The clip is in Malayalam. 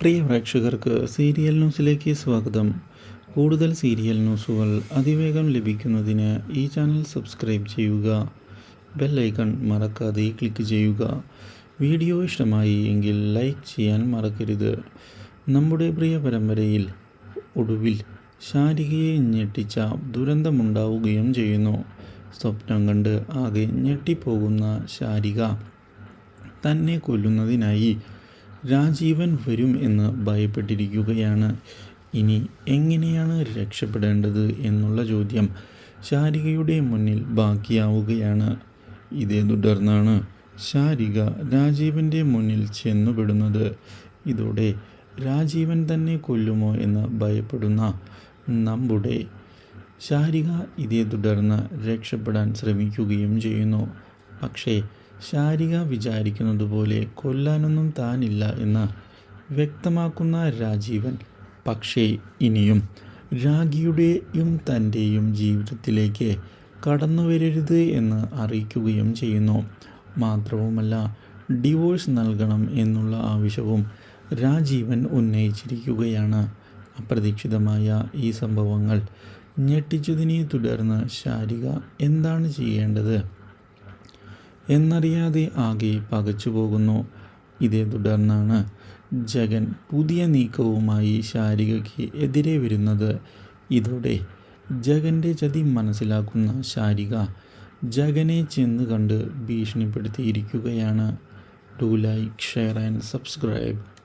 പ്രിയ പ്രേക്ഷകർക്ക് സീരിയൽ ന്യൂസിലേക്ക് സ്വാഗതം. കൂടുതൽ സീരിയൽ ന്യൂസുകൾ അതിവേഗം ലഭിക്കുന്നതിന് ഈ ചാനൽ സബ്സ്ക്രൈബ് ചെയ്യുക. ബെൽ ഐക്കൺ മറക്കാതെ ക്ലിക്ക് ചെയ്യുക. വീഡിയോ ഇഷ്ടമായി എങ്കിൽ ലൈക്ക് ചെയ്യാൻ മറക്കരുത്. നമ്മുടെ പ്രിയ പരമ്പരയിൽ ഒടുവിൽ ശാരികയെ ഞെട്ടിച്ച ദുരന്തമുണ്ടാവുകയും ചെയ്യുന്നു. സ്വപ്നം കണ്ട് ആകെ ഞെട്ടിപ്പോകുന്ന ശാരിക തന്നെ കൊല്ലുന്നതിനായി രാജീവൻ വരും എന്ന് ഭയപ്പെട്ടിരിക്കുകയാണ്. ഇനി എങ്ങനെയാണ് രക്ഷപ്പെടേണ്ടത് എന്നുള്ള ചോദ്യം ശാരികയുടെ മുന്നിൽ ബാക്കിയാവുകയാണ്. ഇതേ തുടർന്നാണ് ശാരിക രാജീവന്റെ മുന്നിൽ ചെന്നുപെടുന്നത്. ഇതോടെ രാജീവൻ തന്നെ കൊല്ലുമോ എന്ന് ഭയപ്പെടുന്ന നമ്മുടെ ശാരിക ഇതേ തുടർന്ന് രക്ഷപ്പെടാൻ ശ്രമിക്കുകയും ചെയ്യുന്നു. പക്ഷേ ശാരിക വിചാരിക്കുന്നത് പോലെ കൊല്ലാനൊന്നും താനില്ല എന്ന് വ്യക്തമാക്കുന്ന രാജീവൻ പക്ഷേ ഇനിയും രാഗിയുടെയും തന്റെയും ജീവിതത്തിലേക്ക് കടന്നു വരരുത് എന്ന് അറിയിക്കുകയും ചെയ്യുന്നു. മാത്രവുമല്ല ഡിവോഴ്സ് നൽകണം എന്നുള്ള ആവശ്യവും രാജീവൻ ഉന്നയിച്ചിരിക്കുകയാണ്. അപ്രതീക്ഷിതമായ ഈ സംഭവങ്ങൾ ഞെട്ടിച്ചതിനെ തുടർന്ന് ശാരിക എന്താണ് ചെയ്യേണ്ടത്? എന്നറിയാതെ ആകെ പകച്ചു പോകുന്നു. ഇതേ തുടർന്നാണ് ജഗൻ പുതിയ നീക്കവുമായി ശാരികയ്ക്ക് എതിരെ വരുന്നത്. ഇതോടെ ജഗന്റെ ചതി മനസ്സിലാക്കുന്ന ശാരിക ജഗനെ ചെന്ന് കണ്ട് ഭീഷണിപ്പെടുത്തിയിരിക്കുകയാണ്. Do like share and subscribe.